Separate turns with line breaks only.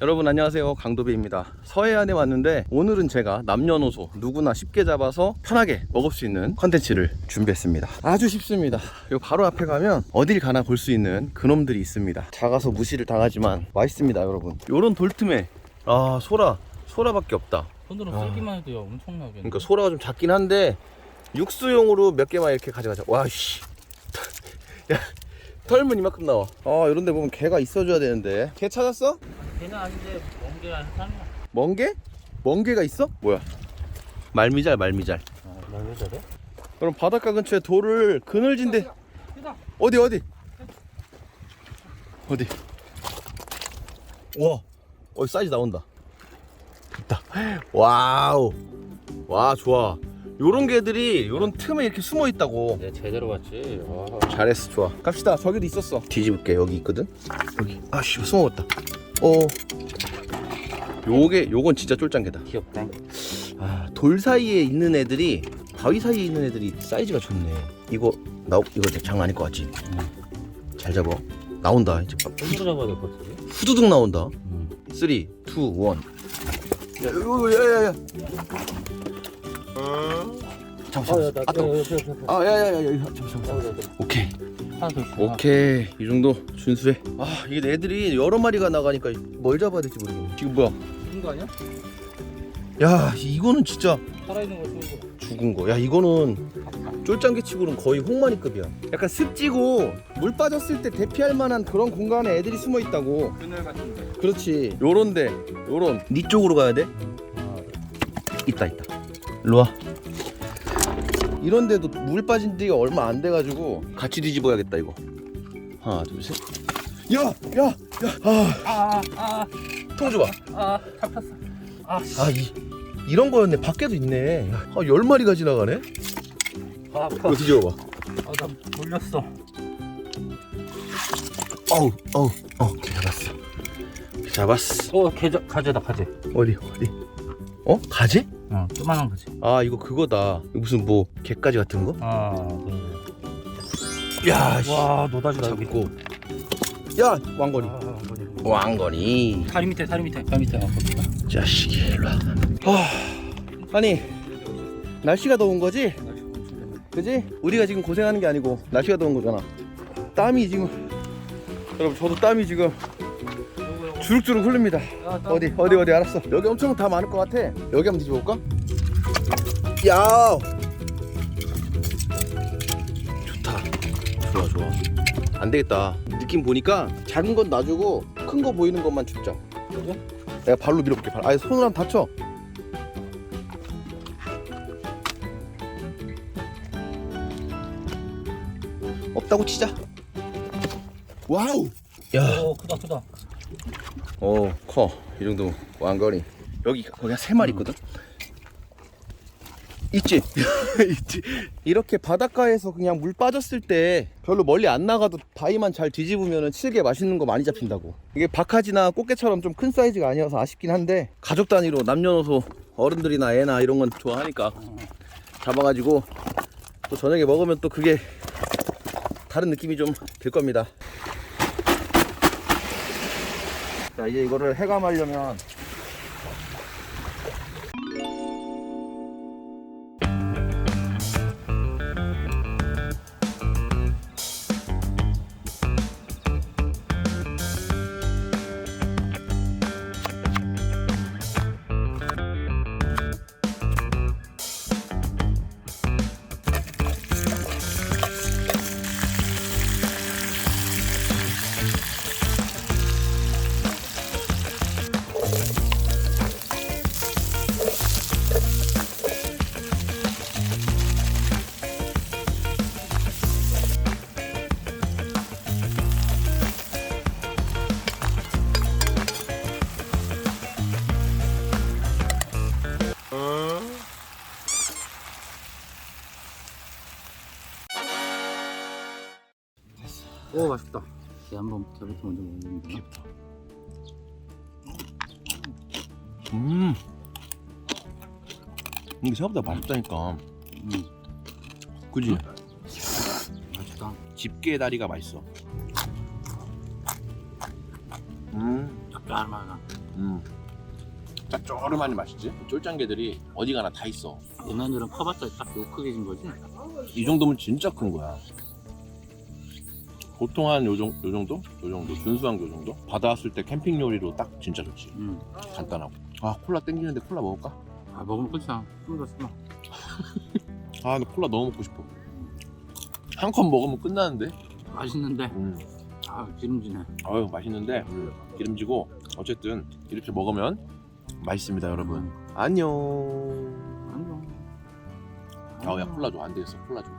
여러분 안녕하세요 강도비입니다 서해안에 왔는데 오늘은 제가 남녀노소 누구나 쉽게 잡아서 편하게 먹을 수 있는 컨텐츠를 준비했습니다 아주 쉽습니다 요 바로 앞에 가면 어딜 가나 볼 수 있는 그놈들이 있습니다 작아서 무시를 당하지만 맛있습니다 여러분 요런 돌틈에 아 소라 소라밖에 없다
손으로
아.
쓸기만 해도 야, 엄청나게.
그러니까 소라가 좀 작긴 한데 육수용으로 몇 개만 이렇게 가져가자. 와씨. 야 털면 이만큼 나와. 아 이런 데 보면 개가 있어줘야 되는데. 개 찾았어?
걔는 아닌데 멍게가
개? 먼 개가 있어? 뭐야? 말미잘 말미잘.
어, 왜 저래?
그럼 바닷가 근처에 돌을 그늘진데. 어디 어디? 어디? 와, 어 사이즈 나온다. 됐다. 와우. 와 좋아. 요런 개들이 요런 틈에 이렇게 숨어 있다고.
내 제대로 봤지. 와.
잘했어 좋아 갑시다 저기도 있었어 뒤집을게 여기 있거든 여기 아씨 숨어갔다 어 요게 요건 진짜 쫄짱개다
귀엽다.
아 돌 사이에 있는 애들이 바위 사이에 있는 애들이 사이즈가 좋네 이거 나 이거 장난 아닐 것 같지 잘 잡아 나온다 이제 막
손으로 잡아야 될 것 같은데.
후두둑 나온다
응.
3 2 1 야, 요, 야, 야, 야. 잠깐,
어, 야,
잠깐.
나,
아,
야, 야, 야, 야, 야.
아, 야, 야, 야, 야, 잠깐.
어.
오케이.
하나 더 있어.
오케이. 이 정도? 준수해. 아 이게 애들이 여러 마리가 나가니까 뭘 잡아야 될지 모르겠네. 지금 뭐야?
죽은 거 아니야?
야 이거는 진짜
살아있는 거 죽은 거.
죽은 거야 이거는 쫄짱개 치고는 거의 홍마니급이야. 약간 습지고 물 빠졌을 때 대피할 만한 그런 공간에 애들이 숨어 있다고.
그늘 같은데.
그렇지. 요런데 요런. 니 쪽으로 가야 돼?
아,
있다 있다. 일로 와 이런데도 물 빠진 지가 얼마 안 돼가지고 같이 뒤집어야겠다 이거 하나 둘셋 야 야 야아통
아, 아,
줘봐
아, 잡혔어. 아, 씨.
아, 이, 이런 거였네. 밖에도 있네. 야, 아, 열 마리가 지나가네?
아, 아파.
이거 뒤집어봐.
아, 나 몰렸어.
어우, 어우, 어, 잡았어. 잡았어.
어, 가재다, 가재.
어디, 어디? 어? 가지?
어, 조만한 가재.
아, 이거 그거다. 이거 무슨 뭐, 개까지 같은 거?
아,
야,
네. 와, 노다지다, 여기.
잡고. 야, 왕건이.
아, 왕건이.
왕건이.
다리 밑에, 다리 밑에, 다리 밑에. 아, 거기다.
자식이, 일로 와. 아, 아니, 날씨가 더운 거지? 그지? 우리가 지금 고생하는 게 아니고, 날씨가 더운 거잖아. 땀이 지금, 여러분, 저도 땀이 지금 주룩주룩 흐릅니다. 어디 어디 어디 알았어. 여기 엄청 다 많을 것 같아. 여기 한번 뒤집어볼까? 야 좋다. 좋아 좋아. 안 되겠다. 느낌 보니까 작은 건 놔주고 큰 거 보이는 것만 줍자.
그래?
내가 발로 밀어볼게. 발. 아예 손을 한번 다쳐. 없다고 치자. 와우! 야
오, 크다, 크다.
어, 커. 이 정도 왕거리. 여기 거기 한세 마리 있거든. 있지? 있지. 이렇게 바닷가에서 그냥 물 빠졌을 때 별로 멀리 안 나가도 바위만 잘 뒤집으면 칠개 맛있는 거 많이 잡힌다고. 이게 박하지나 꽃게처럼 좀 큰 사이즈가 아니어서 아쉽긴 한데 가족 단위로 남녀노소 어른들이나 애나 이런 건 좋아하니까 잡아가지고 또 저녁에 먹으면 또 그게 다른 느낌이 좀 들 겁니다. 자 이제 이거를 해감하려면
오, 맛있다. 얘 한번 개부터 먼저 먹는데.
음 이게 생각보다 맛있다니까
음,
그지?
맛있다.
집게 다리가 맛있어 음
짤마가.
음. 짭조름하니 맛있지? 쫄짱게들이 어디 가나 다 있어.
얘네들은 커봤자 딱 요 크게 진 거지.
이 정도면 진짜 큰 거야. 보통 한요 정- 요 정도? 요 정도. 준수한 요 정도? 바다 왔을 때 캠핑 요리로 딱 진짜 좋지.
응.
간단하고. 아, 콜라 땡기는데 콜라 먹을까?
아 먹으면 끝이야. 좀더 쓰마.
아, 근데 콜라 너무 먹고 싶어. 한 컵 먹으면 끝나는데?
맛있는데.
음.
아 기름지네.
아유, 맛있는데. 음, 기름지고. 어쨌든, 이렇게 먹으면 맛있습니다, 여러분. 안녕.
안녕.
아, 야, 콜라 줘. 안 되겠어. 콜라 줘.